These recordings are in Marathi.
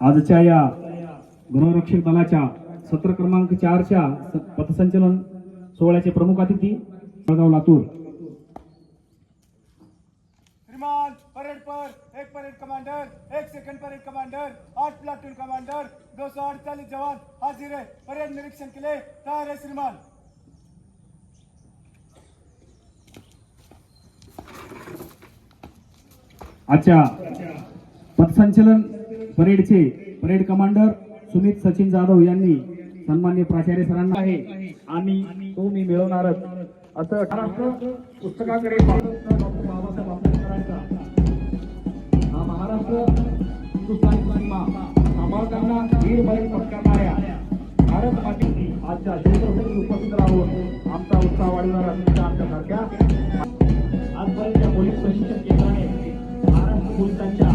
आजच्या या गृहरक्षक दलाच्या सत्र क्रमांक चारच्या पथसंचलन सोहळ्याचे प्रमुख अतिथी जळगाव लातूर. श्रीमान परेड पर एक परेड कमांडर एक सेकंड परेड कमांडर आठ प्लाटून कमांडर दो सौ अड़तालीस जवान हाजिर है परेड निरीक्षण के लिए तैयार है श्रीमान. आजच्या पथसंचलन परेडचे परेड कमांडर सुमित सचिन जाधव यांनी सन्मान्य प्राचार्य सरांना आहे. आम्ही तो मी मिळवणारच. असं महाराष्ट्र पुस्तकाकडे पाहत बाबासाहेब आंबेडकरांचा. हा महाराष्ट्र हिंदुस्थानी सीमा सांभाळताना वीर बळी पत्करणाऱ्या भारत माते आजच्या शिवप्रसंगी उपस्थित राहून आमचा उत्साह वाढवणारा तुमच्या आमच्यासारख्या आजपर्यंत या पोलीस प्रशिक्षण केंद्राने महाराष्ट्र पोलिसांच्या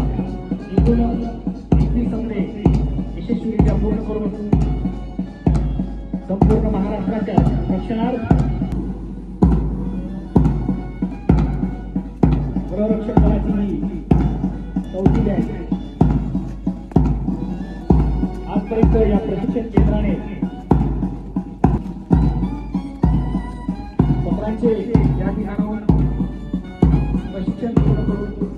यशस्वीरित्या पूर्ण करून संपूर्ण महाराष्ट्राच्या रक्षणार्थ गृहरक्षक दलाची ही चौथी बॅच. आजपर्यंत या प्रशिक्षण केंद्राने सत्रांचे या ठिकाणाहून प्रशिक्षण पूर्ण करून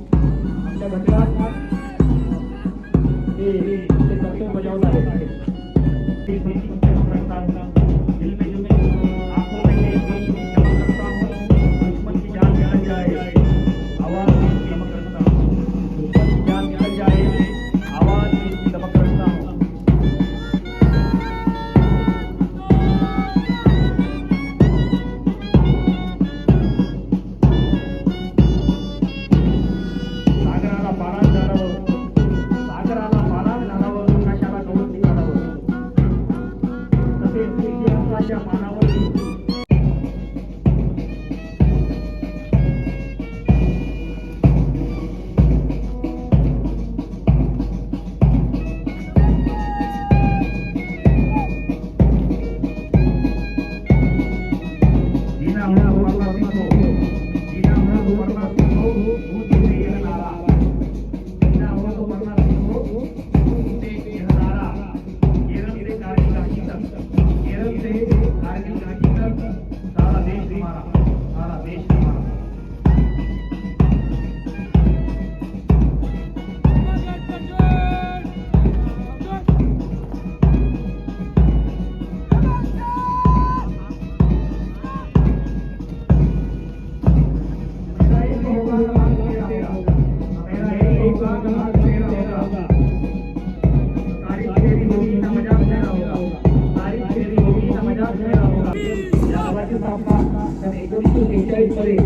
मेरा स्थापना एकोणीसशे मध्ये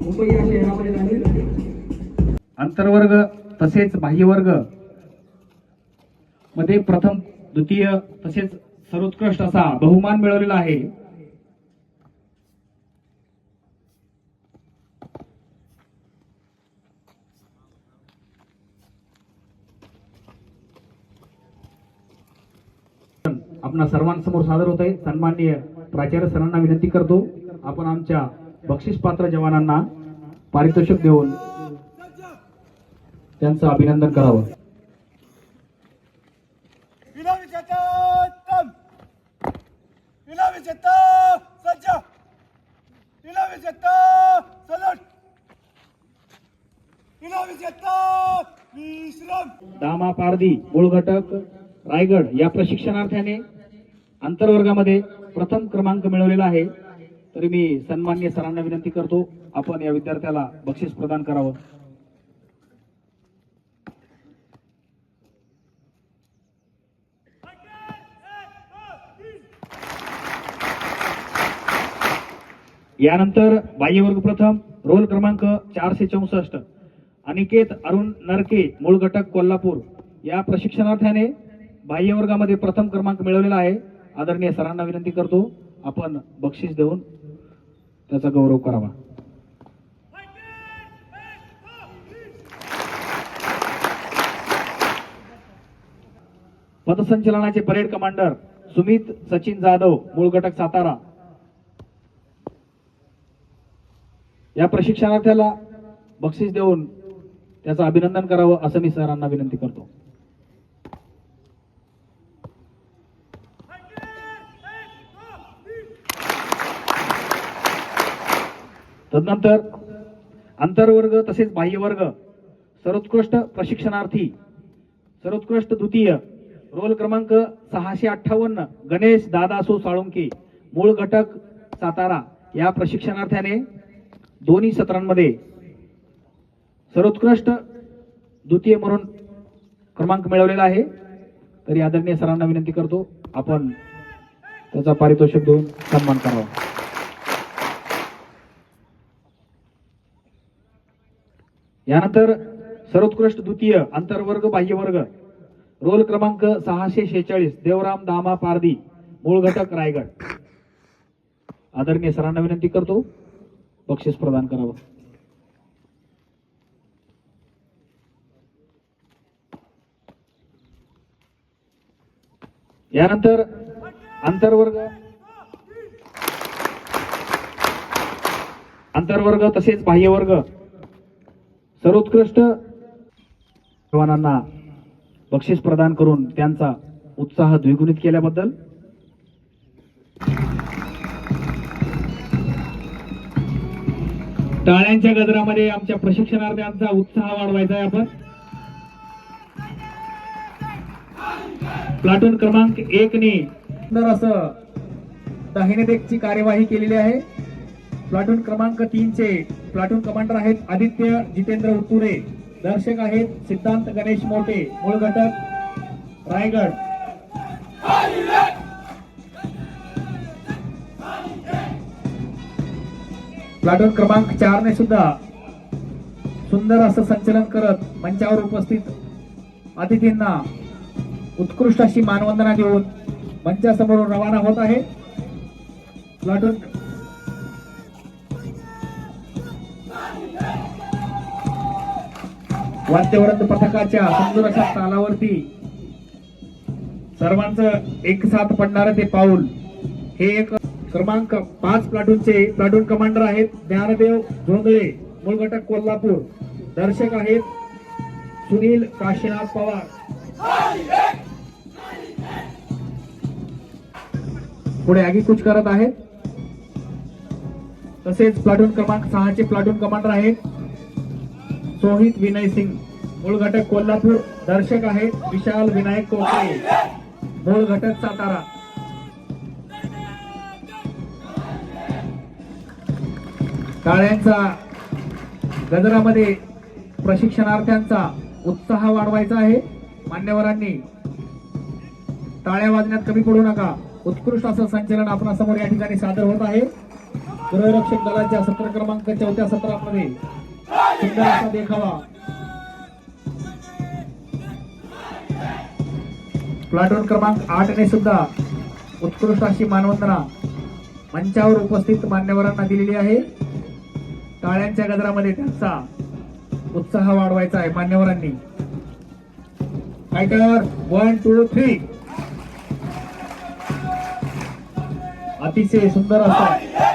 मुंबई या शहरामध्ये झाली आंतरवर्ग तसेच बाह्यवर्गमध्ये प्रथम द्वितीय तसेच सर्वोत्कृष्ट असा बहुमान मिळवलेला आहे. आपणा सर्वांसमोर सादर होत आहे. सन्माननीय प्राचार्य सरांना विनंती करतो आपण आमच्या बक्षीस पात्र जवानांना पारितोषिक देऊन त्यांचं अभिनंदन करावं. दामा पारदी मूळ घटक रायगड या प्रशिक्षणार्थ्याने आंतरवर्गामध्ये प्रथम क्रमांक मिळवलेला आहे. तरी मी सन्मान्य सरांना विनंती करतो आपण या विद्यार्थ्याला बक्षीस प्रदान करावं. यानंतर बाह्यवर्ग प्रथम रोल क्रमांक चारशे चौसष्ट. अनिकेत अरुण नरके मूळ घटक कोल्हापूर. या प्रशिक्षणार्थ्याने बाह्यवर्गामध्ये प्रथम क्रमांक मिळवलेला आहे. आदरणीय सरांना विनंती करतो आपण बक्षीस देऊन त्याचा गौरव करावा. पथसंचलनाचे परेड कमांडर सुमित सचिन जाधव मूळ घटक सातारा. या प्रशिक्षणार्थ्याला बक्षीस देऊन त्याचं अभिनंदन करावं असं मी सरांना विनंती करतो. तदनंतर आंतरवर्ग तसेच बाह्यवर्ग सर्वोत्कृष्ट प्रशिक्षणार्थी सर्वोत्कृष्ट द्वितीय रोल क्रमांक सहाशे अठ्ठावन्न गणेश दादासो साळुंके मूळ घटक सातारा. या प्रशिक्षणार्थ्याने दोन्ही सत्रांमध्ये सर्वोत्कृष्ट द्वितीय म्हणून क्रमांक मिळवलेला आहे. तरी आदरणीय सरांना विनंती करतो आपण त्याचा पारितोषिक देऊन सन्मान करावा. यानंतर सर्वोत्कृष्ट द्वितीय आंतरवर्ग बाह्यवर्ग. रोल क्रमांक सहाशे शेहेचाळीस देवराम दामा पारदी मूळ घटक रायगड. आदरणीय सरांना विनंती करतो बक्षीस प्रदान करावं. यानंतर आंतरवर्ग. आंतरवर्ग तसेच बाह्यवर्ग. सर्वोत्कृष्ट जवानांना बक्षीस प्रदान करून त्यांचा उत्साह द्विगुणित केल्याबद्दल टाळ्यांच्या गजरामध्ये आमच्या प्रशिक्षणार्थ्यांचा उत्साह वाढवायचा आहे आपण. प्लाटून क्रमांक एक ने असं दाहिने देखची कार्यवाही केलेली आहे. प्लाटून क्रमांक तीन चे प्लाटून कमांडर आहेत आदित्य जितेंद्र उत्तुरे. दर्शक आहेत सिद्धांत गणेश मोठे मूळ घटक रायगड. प्लाटून क्रमांक चारने सुद्धा सुंदर असं संचलन करत मंचावर उपस्थित अतिथींना उत्कृष्ट अशी मानवंदना देऊन मंचासमोरून रवाना होत आहे. प्लाटून वाद्यवरंद पथकाच्या सुंदर अशा तालावरती सर्वांचं एक साथ पडणारं ते पाऊल. हे एक क्रमांक पाच प्लाटूनचे प्लाटून कमांडर आहेत ज्ञानदेव धोंदळे मूळ घटक कोल्हापूर. दर्शक आहेत सुनील काशीनाथ पवार. पुढे आगीकूच करत आहेत. तसेच प्लाटून क्रमांक सहाचे प्लाटून कमांडर आहेत. सोहित विनय सिंग. मूळ घटक कोल्हापूर. दर्शक आहेत विशाल विनायक कोकळे मूळ घटक सातारा. टाळ्यांचा गजरामध्ये प्रशिक्षणार्थ्यांचा उत्साह वाढवायचा आहे. मान्यवरांनी टाळ्या वाजण्यात कमी पडू नका. उत्कृष्ट असं संचलन आपणासमोर या ठिकाणी सादर होत आहे. गृहरक्षक दलाच्या सत्र क्रमांक चौथ्या सत्रामध्ये सुंदर देखावा प्लाटून क्रमांक आठ ने सुद्धा उत्कृष्ट अशी मानवंदना मंचावर उपस्थित मान्यवरांना दिलेली आहे. टाळ्यांच्या गजरामध्ये त्यांचा उत्साह वाढवायचा आहे मान्यवरांनी. काय तर वन टू थ्री अतिशय सुंदर असा